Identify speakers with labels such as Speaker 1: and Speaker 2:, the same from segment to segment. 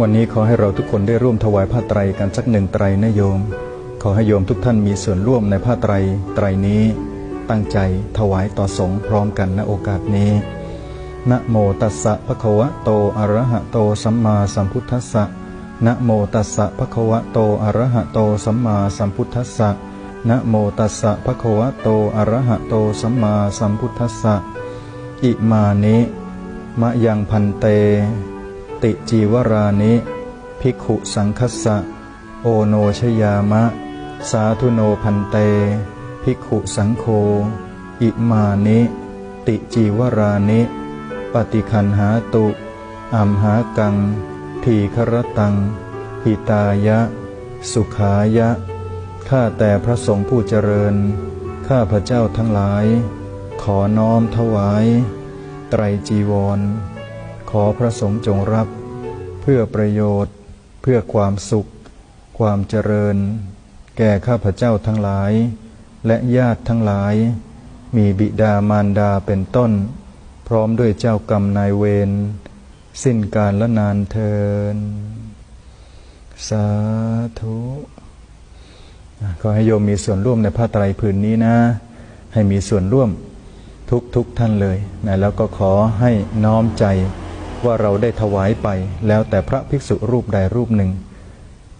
Speaker 1: วันนี้ขอให้เราทุกคนได้ร่วมถวายผ้าไตรกันสักหนึ่งไตรนะโยม ขอให้โยมทุกท่านมีส่วนร่วมในผ้าไตรไตรนี้ ตั้งใจถวายต่อสงฆ์พร้อมกันณโอกาสนี้นะโมตัสสะภะคะวะโตอะระหะโตสัมมาสัมพุทธัสสะนะโมตัสสะภะคะวะโตอะระหะโตสัมมาสัมพุทธัสสะนะโมตัสสะภะคะวะโตอะระหะโตสัมมาสัมพุทธัสสะอิมานิมะยังพันเต ติจีวรานิภิกขุสังคสสะ โอโนชยามะ สาธุโนพันเต ภิกขุสังโฆอิมานิ ติจีวรานิ ปฏิคันหาตุ อัมหากัง ทีครตัง หิตายะ สุขายะ ข้าแต่พระสงฆ์ผู้เจริญ ข้าพระเจ้าทั้งหลาย ขอน้อมถวาย ไตรจีวร ขอพระสงฆ์จงรับ เพื่อประโยชน์ เพื่อความสุข ความเจริญ แก่ข้าพเจ้าทั้งหลาย และญาติทั้งหลาย มีบิดามารดาเป็นต้น พร้อมด้วยเจ้ากรรมนายเวรสิ้นการละนานเทิน สาธุขอให้โยมมีส่วนร่วมในผ้าไตรผืนนี้นะ ให้มีส่วนร่วมทุกทุกท่านเลยนะแล้วก็ขอให้น้อมใจ ว่าเราได้ถวายไป แล้วแต่พระภิกษุรูปใดรูปหนึ่ง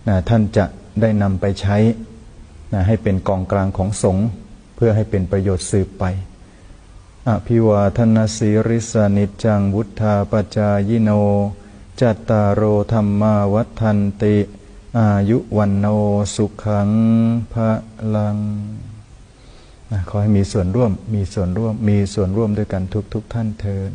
Speaker 1: นะท่านจะได้นำไปใช้นะให้เป็นกองกลางของสงฆ์เพื่อให้เป็นประโยชน์สืบไปอภิวาทนาสีริสานิจังวุธาปจายโน จัตตารโอธรรมาวัฒนติ อายุวันโนสุขังพระลังนะขอให้มีส่วนร่วม มีส่วนร่วม มีส่วนร่วมด้วยกันทุกทุกท่านเทิน